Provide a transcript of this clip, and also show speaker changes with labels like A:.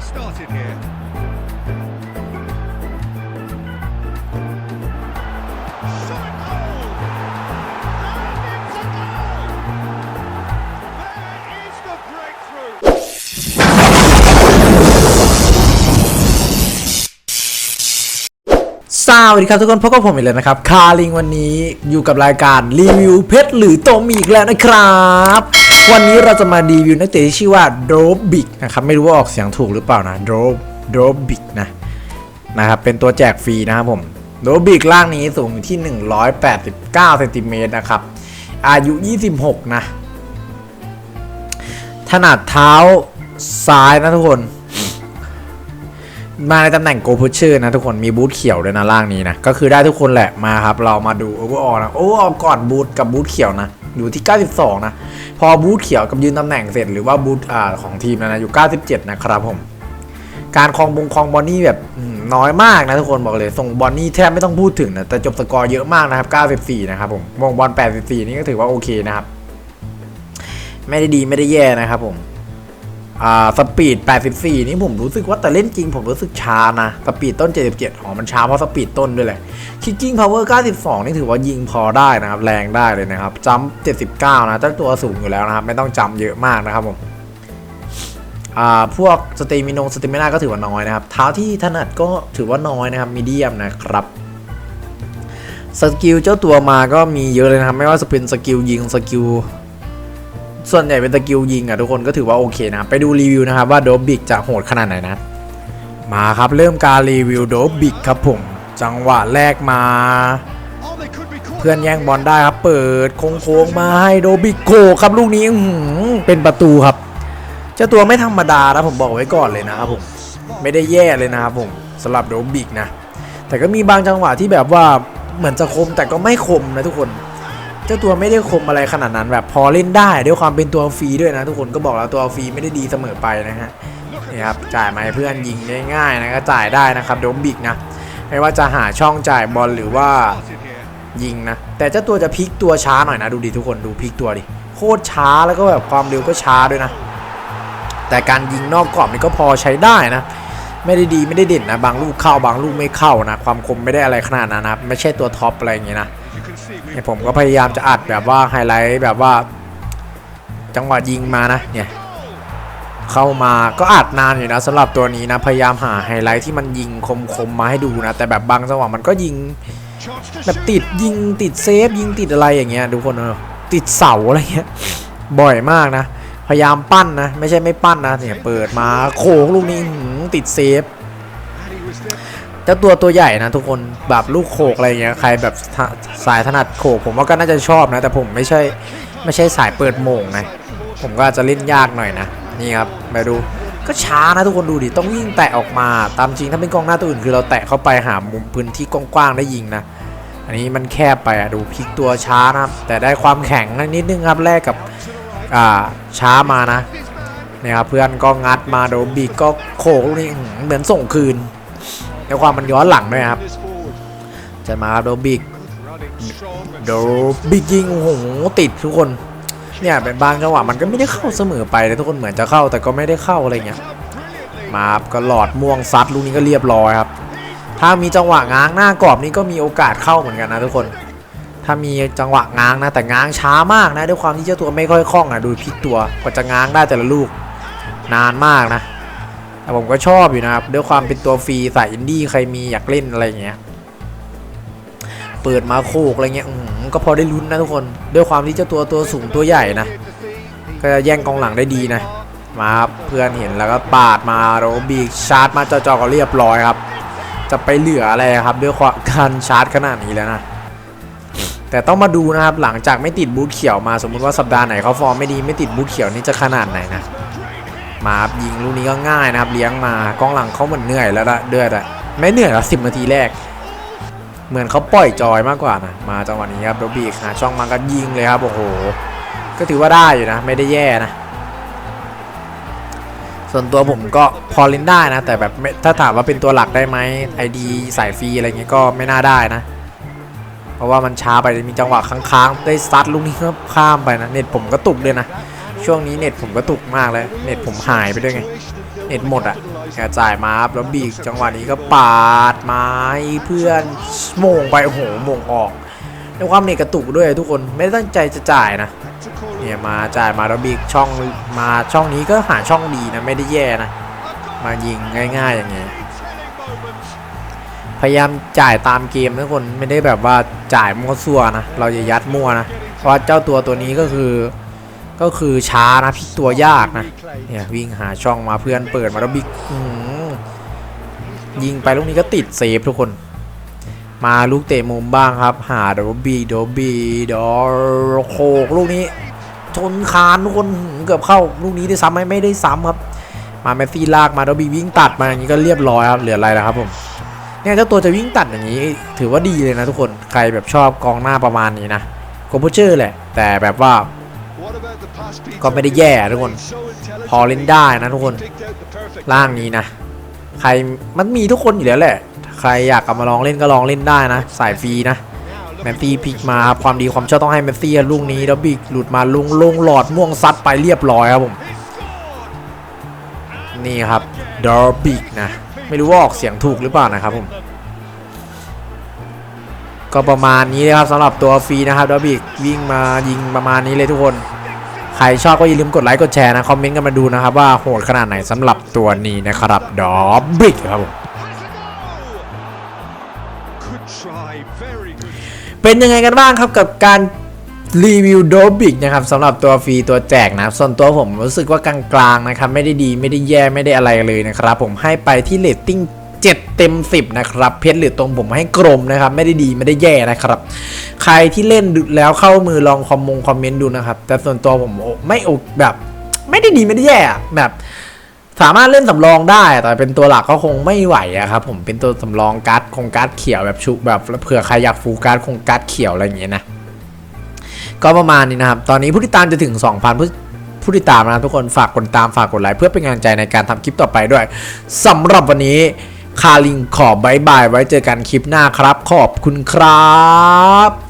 A: he started here. Shot goal! And it's a goal! There is the breakthrough.
B: สวัสดีครับทุกคนพบกับผมอีกแล้วนะครับ คาริงวันนี้อยู่กับรายการรีวิวเพชรหรือโตมีอีกแล้วนะครับ วันนี้เราจะมารีวิวนักเตะที่ชื่อว่าโดบิกนะครับ ไม่รู้ว่าออกเสียงถูกหรือเปล่านะโดโดบิกนะนะครับ เป็นตัวแจกฟรีนะครับผมโดบิกร่างนี้สูงอยู่ที่ 189เซนติเมตรนะครับ อายุ 26 นะ ถนัดเท้าซ้ายนะทุกคน มาในตำแหน่งโกพุชเชอร์นะทุกคนมีบูทเขียวด้วยนะล่างนี้นะ ก็คือได้ทุกคนแหละมาครับ เรามาดูโอเวอร์ออนะโอเวอร์ออก่อนบูทกับบูทเขียวนะ อยู่ที่ 92 นะ พอบูทเขียวกับยืนตำแหน่งเสร็จหรือว่าบูทอ่าของทีมนะนะอยู่ 97 นะครับผม การคลองบงคลองบอลนี่แบบน้อยมากนะทุกคนบอกเลยส่งบอลนี่แทบไม่ต้องพูดถึงนะแต่จบสกอร์เยอะมากนะครับ 94 นะครับผมมงบอล 84 นี่ก็ถือว่าโอเคนะครับ ไม่ได้ดีไม่ได้แย่นะครับผม อ่าสปีด 84 นี่ผมรู้สึกว่าแต่เล่นจริงผมรู้สึกช้านะ สปีดต้น 77อ๋อมันช้าเพราะสปีดต้นด้วยแหละคิกกิ้งพาวเวอร์ 92 นี่ถือว่ายิงพอได้นะครับ แรงได้เลยนะครับจัมป์79 นะเจ้าตัวสูงอยู่แล้วนะครับ ไม่ต้องจำเยอะมากนะครับผมอ่าพวกสเตมิโนสเตมินาก็ถือว่าน้อยนะครับ เท้าที่ถนัดก็ถือว่าน้อยนะครับมีเดียมนะครับสกิลเจ้าตัวมาก็มีเยอะเลยนะครับ ไม่ว่าจะเป็นสกิลยิงสกิล ส่วนใหญ่เป็นสกิลยิงอะทุกคนก็ถือว่าโอเคนะไปดูรีวิวนะครับว่าโดบบิกจะโหดขนาดไหนนะ มาครับเริ่มการรีวิวโดบบิกครับผมจังหวะแรกมา เพื่อนแย่งบอลได้ครับ เปิดโค้งๆมาให้โดบิกโขกครับลูกนี้เป็นประตูครับเจ้าตัวไม่ธรรมดานะผมบอกไว้ก่อนเลยนะครับผมไม่ได้แย่เลยนะครับผมสำหรับโดบิกนะ แต่ก็มีบางจังหวะที่แบบว่าเหมือนจะคมแต่ก็ไม่คมนะทุกคน จ้าตัวไม่ได้คมอะไรขนาดนั้นแบบพอเล่นได้ด้วยความเป็นตัวฟรีด้วยนะทุกคนก็บอกแล้วตัวฟรีไม่ได้ดีเสมอไปนะฮะนี่ครับจ่ายมาให้เพื่อนยิงได้ง่ายนะก็จ่ายได้นะครับโดบิกนะไม่ว่าจะหาช่องจ่ายบอลหรือว่ายิงนะแต่เจ้าตัวจะพลิกตัวช้าหน่อยนะดูดิทุกคนดูพลิกตัวดิโคตรช้าแล้วก็แบบความเร็วก็ช้าด้วยนะ แต่การยิงนอกกรอบนี่ก็พอใช้ได้นะ ไม่ได้ดีไม่ได้เด่นนะบางลูกเข้าบางลูกไม่เข้านะ ความคมไม่ได้อะไรขนาดนั้นนะไม่ใช่ตัวท็อปอะไรอย่างงี้นะ เนี่ยผมก็พยายามจะอัดแบบว่าไฮไลท์แบบว่า จังหวะยิงมานะเนี่ยเข้ามาก็อัดนานอยู่นะสำหรับตัวนี้นะพยายามหาไฮไลท์ที่มันยิงคมๆมาให้ดูนะ แต่แบบบางจังหวะมันก็ยิงแบบติดยิงติดเซฟยิงติดอะไรอย่างเงี้ยดูคนเออติดเสาอะไรเงี้ยบ่อยมากนะ พยายามปั้นนะ ไม่ใช่ไม่ปั้นนะเนี่ยเปิดมาโขงลูกนี้หือติดเซฟ เจ้าตัวตัวใหญ่นะทุกคนแบบลูกโขกอะไรเงี้ยใครแบบสายถนัดโขกผมว่าก็น่าจะชอบนะ แต่ผมไม่ใช่ไม่ใช่สายเปิดโมงไงผมก็จะเล่นยากหน่อยนะ นี่ครับมาดูก็ช้านะทุกคนดูดิต้องวิ่งแตะออกมา ตามจริงถ้าเป็นกองหน้าตัวอื่นคือเราแตะเข้าไปหามุมพื้นที่กว้างๆได้ยิงนะอันนี้มันแคบไปอะดูพลิกตัวช้านะครับ แต่ได้ความแข็งนิดนึงครับแลกกับอ่าช้ามานะเนี่ยครับเพื่อนก็งัดมาโดนบีก็โขกลูกนี้เหมือนส่งคืน ในความมันย้อนหลังด้วยครับจะมาโดบีกโดบีกยิงโอ้โหติดทุกคนเนี่ยเป็นบางจังหวะมันก็ไม่ได้เข้าเสมอไปเลยทุกคนเหมือนจะเข้าแต่ก็ไม่ได้เข้าอะไรเงี้ยมาครับก็หลอดม่วงซัดลูกนี้ก็เรียบร้อยครับ ถ้ามีจังหวะง้างหน้ากรอบนี่ก็มีโอกาสเข้าเหมือนกันนะทุกคน ถ้ามีจังหวะง้างนะแต่ง้างช้ามากนะด้วยความที่เจ้าตัวไม่ค่อยคล่องอะดูพลิกตัวกว่าจะง้างได้แต่ละลูก นานมากนะ แต่ผมก็ชอบอยู่นะครับ ด้วยความเป็นตัวฟรีสายอินดี้ใครมีอยากเล่นอะไรเงี้ย เปิดมาโคกอะไรเงี้ยก็พอได้ลุ้นนะทุกคน ด้วยความที่เจ้าตัวตัวสูงตัวใหญ่นะ ก็จะแย่งกองหลังได้ดีนะ มาครับเพื่อนเห็นแล้วก็ปาดมาโรบีชาร์จมาจ่อๆก็เรียบร้อยครับ จะไปเหลืออะไรครับ ด้วยการชาร์จขนาดนี้แล้วนะแต่ต้องมาดูนะครับหลังจากไม่ติดบูทเขียวมาสมมุติว่าสัปดาห์ไหนเขาฟอร์มไม่ดีไม่ติดบูทเขียวนี่จะขนาดไหนนะ มาครับยิงลูกนี้ก็ง่ายนะครับเลี้ยงมากองหลังเขาเหมือนเหนื่อยแล้วละเดือดอะไม่เหนื่อยละสิบนาทีแรก เหมือนเขาปล่อยจอยมากกว่านะมาจังหวะนี้ครับโรบีหาช่องมาก็ยิงเลยครับโอ้โหก็ถือว่าได้อยู่นะ ไม่ได้แย่นะ ส่วนตัวผมก็พอเล่นได้นะ แต่แบบถ้าถามว่าเป็นตัวหลักได้ไหมไอดีสายฟรีอะไรเงี้ยก็ไม่น่าได้นะ เพราะว่ามันช้าไปมีจังหวะค้างๆได้ซัดลูกนี้ก็ข้ามไปนะเน็ตผมก็ตุกเลยนะ ช่วงนี้เน็ตผมก็ตุกมากเลยเน็ตผมหายไปด้วยไง เน็ตหมดอะแกจ่ายมาครับแล้วบีกจังหวะนี้ก็ปาดไม้เพื่อนโมงไปโอ้โหมงออกในความเน็ตกระตุกด้วยทุกคนไม่ตั้งใจจะจ่ายนะเนี่ยมาจ่ายมาแล้วบีกช่องมาช่องนี้ก็หาช่องดีนะไม่ได้แย่นะ มายิงง่ายๆอย่างเงี้ยพยายามจ่ายตามเกมทุกคนไม่ได้แบบว่าจ่ายมั่วซั่วนะเราอย่ายัดมั่วนะเพราะเจ้าตัวตัวนี้ก็คือ ก็คือช้านะพลิกตัวยากนะเนี่ยวิ่งหาช่องมาเพื่อนเปิดมาแล้วบิ๊กยิงไปลูกนี้ก็ติดเซฟทุกคน มาลูกเตะมุมบ้างครับ หาโดบีโดบีดอโคกลูกนี้ชนคานทุกคนเกือบเข้าลูกนี้ได้ซ้ำไหมไม่ได้ซ้ำครับ มาเมสซี่ลากมาโดบีวิ่งตัดมาอย่างนี้ก็เรียบร้อยครับเหลืออะไรแล้วครับผมเนี่ยเจ้าตัวจะวิ่งตัดอย่างนี้ ถือว่าดีเลยนะทุกคนใครแบบชอบกองหน้าประมาณนี้นะโกโบเชอร์แหละ แต่แบบว่า ก็ไม่ได้แย่ทุกคน พอเล่นได้นะทุกคนล่างนี้นะ ใครมันมีทุกคนอยู่แล้วแหละ ใครอยากกลับมาลองเล่นก็ลองเล่นได้นะ สายฟรีนะแมนซี่พิกมาครับความดีความชอบต้องให้แมนซี่ลูกนี้แล้วบิกหลุดมาลุงลงหลอดม่วงซัดไปเรียบร้อยครับผม นี่ครับดอร์บิกนะ ไม่รู้ว่าออกเสียงถูกหรือเปล่านะครับผม ก็ประมาณนี้เลยครับสำหรับตัวฟรีนะครับดอร์บิกวิ่งมายิงประมาณนี้เลยทุกคน ครชอบก็อย่าลืมกดไลค์กดแชร์นะ คอมเมนต์กันมาดูนะครับ ว่าโหดขนาดไหนสำหรับตัวนี้นะครับดอร์บิกครับผมเป็นยังไงกันบ้างครับกับการรีวิวโดบิกนะครับสำหรับตัวฟรีตัวแจกนะส่วนตัวผมรู้สึกว่ากลางๆนะครับไม่ได้ดีไม่ได้แย่ไม่ได้อะไรเลยนะครับผมให้ไปที่เลตติ้ง 7 เต็ม 10 นะครับ เพชรหรือตรงผมให้กลมนะครับ ไม่ได้ดีไม่ได้แย่นะครับ ใครที่เล่นแล้วเข้ามือลองคอมมงคอมเมนต์ดูนะครับ แต่ส่วนตัวผมโอไม่โอแบบ ไม่ได้ดีไม่ได้แย่แบบ สามารถเล่นสำรองได้ แต่เป็นตัวหลักก็คงไม่ไหวอะครับผมเป็นตัวสำรองการ์ดคงการ์ดเขียวแบบชุบแบบเผื่อใครอยากฟูการ์ดคงการ์ดเขียวอะไรอย่างเงี้ยนะก็ประมาณนี้นะครับ ตอนนี้ผู้ติดตามจะถึง 2,000ผู้ผู้ติดตามนะทุกคนฝากกดตามฝากกดไลค์เพื่อเป็นกำลังใจในการทำคลิปต่อไปด้วยสำหรับวันนี้ คาลิงขอบายบายไว้เจอกันคลิปหน้าครับ ขอบคุณครับ